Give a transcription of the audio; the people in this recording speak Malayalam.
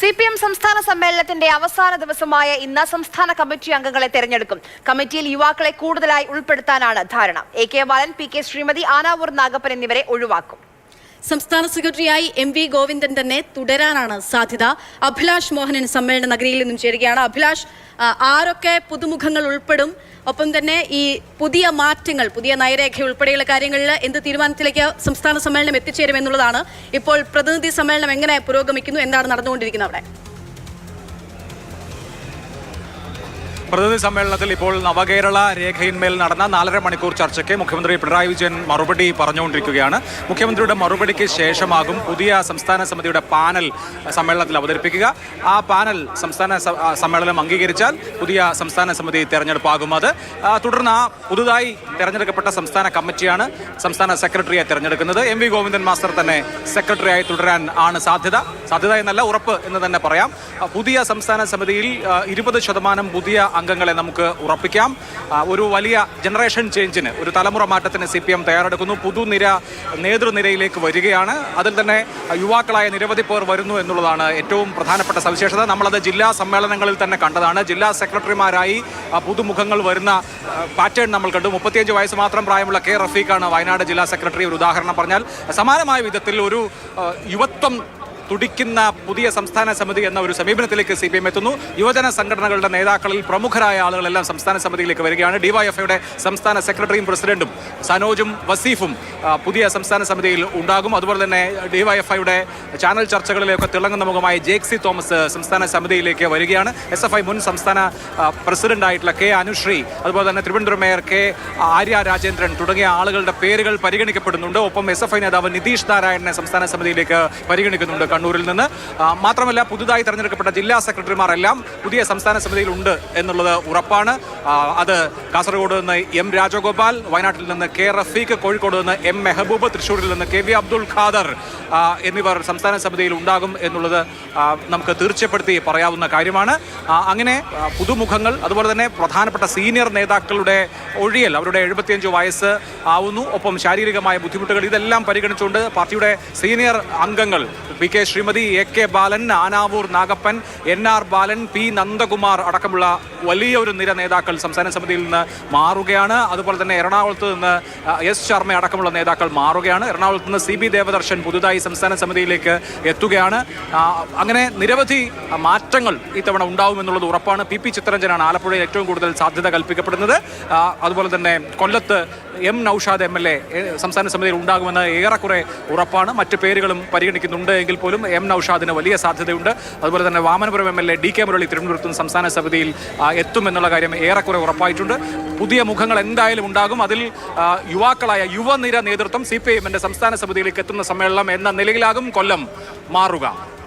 സി പി എം സംസ്ഥാന സമ്മേളനത്തിന്റെ അവസാന ദിവസമായ ഇന്ന് സംസ്ഥാന കമ്മിറ്റി അംഗങ്ങളെ തെരഞ്ഞെടുക്കും. കമ്മിറ്റിയിൽ യുവാക്കളെ കൂടുതലായി ഉൾപ്പെടുത്താനാണ് ധാരണ. A K Balan P K Sreemathi Anavoor Nagappan എന്നിവരെ ഒഴിവാക്കും. സംസ്ഥാന സെക്രട്ടറിയായി എം വി ഗോവിന്ദൻ തന്നെ തുടരാനാണ് സാധ്യത. അഭിലാഷ് മോഹനൻ സമ്മേളന നഗരിയിൽ നിന്നും ചേരുകയാണ്. അഭിലാഷ് ആരൊക്കെ പുതുമുഖങ്ങൾ ഉൾപ്പെടും? ഒപ്പം തന്നെ ഈ പുതിയ മാറ്റങ്ങൾ പുതിയ നയരേഖ ഉൾപ്പെടെയുള്ള കാര്യങ്ങളിൽ എന്ത് തീരുമാനത്തിലേക്ക് സംസ്ഥാന സമ്മേളനം എത്തിച്ചേരും എന്നുള്ളതാണ്. ഇപ്പോൾ പ്രതിനിധി സമ്മേളനം എങ്ങനെ പുരോഗമിക്കുന്നു? എന്താണ് നടന്നുകൊണ്ടിരിക്കുന്നത് അവിടെ? പ്രതിനിധി സമ്മേളനത്തിൽ ഇപ്പോൾ നവകേരള രേഖയിന്മേൽ നടന്ന നാലര മണിക്കൂർ ചർച്ചയ്ക്ക് മുഖ്യമന്ത്രി പിണറായി വിജയൻ മറുപടി പറഞ്ഞുകൊണ്ടിരിക്കുകയാണ്. മുഖ്യമന്ത്രിയുടെ മറുപടിക്ക് ശേഷമാകും പുതിയ സംസ്ഥാന സമിതിയുടെ പാനൽ സമ്മേളനത്തിൽ അവതരിപ്പിക്കുക. ആ പാനൽ സംസ്ഥാന സമ്മേളനം അംഗീകരിച്ചാൽ പുതിയ സംസ്ഥാന സമിതി തെരഞ്ഞെടുപ്പാകും അത്. തുടർന്ന് ആ പുതുതായി തെരഞ്ഞെടുക്കപ്പെട്ട സംസ്ഥാന കമ്മിറ്റിയാണ് സംസ്ഥാന സെക്രട്ടറിയെ തെരഞ്ഞെടുക്കുന്നത്. എം വി ഗോവിന്ദൻ മാസ്റ്റർ തന്നെ സെക്രട്ടറിയായി തുടരാൻ ആണ് സാധ്യത. സാധ്യത എന്നല്ല ഉറപ്പ് എന്ന് തന്നെ പറയാം. പുതിയ സംസ്ഥാന സമിതിയിൽ ഇരുപത് ശതമാനം പുതിയ അംഗങ്ങളെ നമുക്ക് ഉറപ്പിക്കാം. ഒരു വലിയ ജനറേഷൻ ചേഞ്ചിന് ഒരു തലമുറ മാറ്റത്തിന് സി പി എം തയ്യാറെടുക്കുന്നു. പുതുനിര നേതൃനിരയിലേക്ക് വരികയാണ്. അതിൽ തന്നെ യുവാക്കളായ നിരവധി പേർ വരുന്നു എന്നുള്ളതാണ് ഏറ്റവും പ്രധാനപ്പെട്ട സവിശേഷത. നമ്മളത് ജില്ലാ സമ്മേളനങ്ങളിൽ തന്നെ കണ്ടതാണ്. ജില്ലാ സെക്രട്ടറിമാരായി പുതുമുഖങ്ങൾ വരുന്ന പാറ്റേൺ നമ്മൾ കണ്ടു. മുപ്പത്തിയഞ്ച് വയസ്സ് മാത്രം പ്രായമുള്ള കെ റഫീഖാണ് വയനാട് ജില്ലാ സെക്രട്ടറി. ഒരു ഉദാഹരണം പറഞ്ഞാൽ സമാനമായ വിധത്തിൽ ഒരു യുവത്വം തുടിക്കുന്ന പുതിയ സംസ്ഥാന സമിതി എന്ന ഒരു സമീപനത്തിലേക്ക് സി എത്തുന്നു. യുവജന സംഘടനകളുടെ നേതാക്കളിൽ പ്രമുഖരായ ആളുകളെല്ലാം സംസ്ഥാന സമിതിയിലേക്ക് വരികയാണ്. ഡിവൈഎഫ്ഐയുടെ സംസ്ഥാന സെക്രട്ടറിയും പ്രസിഡന്റും സനോജും വസീഫും പുതിയ സംസ്ഥാന സമിതിയിൽ ഉണ്ടാകും. അതുപോലെ തന്നെ ഡിവൈഎഫ്ഐയുടെ ചാനൽ ചർച്ചകളിലൊക്കെ തിളങ്ങുന്ന മുഖമായ ജേക്സി തോമസ് സംസ്ഥാന സമിതിയിലേക്ക് വരികയാണ്. എസ് എഫ് ഐ മുൻ സംസ്ഥാന പ്രസിഡന്റായിട്ടുള്ള കെ അനുശ്രീ അതുപോലെ തന്നെ തിരുവനന്തപുരം മേയർ കെ ആര്യ രാജേന്ദ്രൻ തുടങ്ങിയ ആളുകളുടെ പേരുകൾ പരിഗണിക്കപ്പെടുന്നുണ്ട്. ഒപ്പം എസ് എഫ് ഐ നേതാവ് നിതീഷ് നാരായണനെ സംസ്ഥാന സമിതിയിലേക്ക് പരിഗണിക്കുന്നുണ്ട്. കണ്ണൂരിൽ നിന്ന്. മാത്രമല്ല പുതുതായി തെരഞ്ഞെടുക്കപ്പെട്ട ജില്ലാ സെക്രട്ടറിമാരെല്ലാം പുതിയ സംസ്ഥാന സമിതിയിൽ ഉണ്ട് എന്നുള്ളത് ഉറപ്പാണ്. അത് കാസർഗോഡ് നിന്ന് എം രാജഗോപാൽ വയനാട്ടിൽ നിന്ന് കെ റഫീഖ് കോഴിക്കോട് നിന്ന് എം മെഹബൂബ് തൃശ്ശൂരിൽ നിന്ന് കെ വി അബ്ദുൾ ഖാദർ എന്നിവർ സംസ്ഥാന സമിതിയിൽ ഉണ്ടാകും എന്നുള്ളത് നമുക്ക് തീർച്ചപ്പെടുത്തി പറയാവുന്ന കാര്യമാണ്. അങ്ങനെ പുതുമുഖങ്ങൾ അതുപോലെ തന്നെ പ്രധാനപ്പെട്ട സീനിയർ നേതാക്കളുടെ ഒഴിയൽ അവരുടെ എഴുപത്തിയഞ്ച് വയസ്സ് ആവുന്നു. ഒപ്പം ശാരീരികമായ ബുദ്ധിമുട്ടുകൾ ഇതെല്ലാം പരിഗണിച്ചുകൊണ്ട് പാർട്ടിയുടെ സീനിയർ അംഗങ്ങൾ P K Sreemathi A K Balan Anavoor Nagappan N R Balan P Nandakumar അടക്കമുള്ള വലിയ ഒരു നിര നേതാക്കൾ സംസ്ഥാന സമിതിയിൽ നിന്ന് മാറുകയാണ്. അതുപോലെ തന്നെ എറണാകുളത്ത് നിന്ന് എസ് ശർമ്മ അടക്കമുള്ള നേതാക്കൾ മാറുകയാണ്. എറണാകുളത്ത് നിന്ന് സി ബി ദേവദർശൻ പുതുതായി സംസ്ഥാന സമിതിയിലേക്ക് എത്തുകയാണ്. അങ്ങനെ നിരവധി മാറ്റങ്ങൾ ഇത്തവണ ഉണ്ടാവുമെന്നുള്ളത് ഉറപ്പാണ്. പി പി ചിത്തരഞ്ജനാണ് ആലപ്പുഴയിൽ ഏറ്റവും കൂടുതൽ സാധ്യത കൽപ്പിക്കപ്പെടുന്നത്. അതുപോലെ തന്നെ കൊല്ലത്ത് M Noushad M L A സംസ്ഥാന സമിതിയിൽ ഉണ്ടാകുമെന്ന് ഏറെക്കുറെ ഉറപ്പാണ്. മറ്റ് പേരുകളും പരിഗണിക്കുന്നുണ്ട് എങ്കിൽ പോലും എം നൌഷാദിന് വലിയ സാധ്യതയുണ്ട്. അതുപോലെ തന്നെ Vamanapuram M L A D K Murali തിരുവനന്തപുരത്തും സംസ്ഥാന സമിതിയിൽ എത്തുമെന്നുള്ള കാര്യം ഏറെക്കുറെ ഉറപ്പായിട്ടുണ്ട്. പുതിയ മുഖങ്ങൾ എന്തായാലും ഉണ്ടാകും. അതിൽ യുവാക്കളായ യുവനിര നേതൃത്വം സി പി ഐ എമ്മിന്റെ സംസ്ഥാന സമിതിയിലേക്ക് എത്തുന്ന സമ്മേളനം എന്ന നിലയിലാകും. കൊല്ലം മാറുക.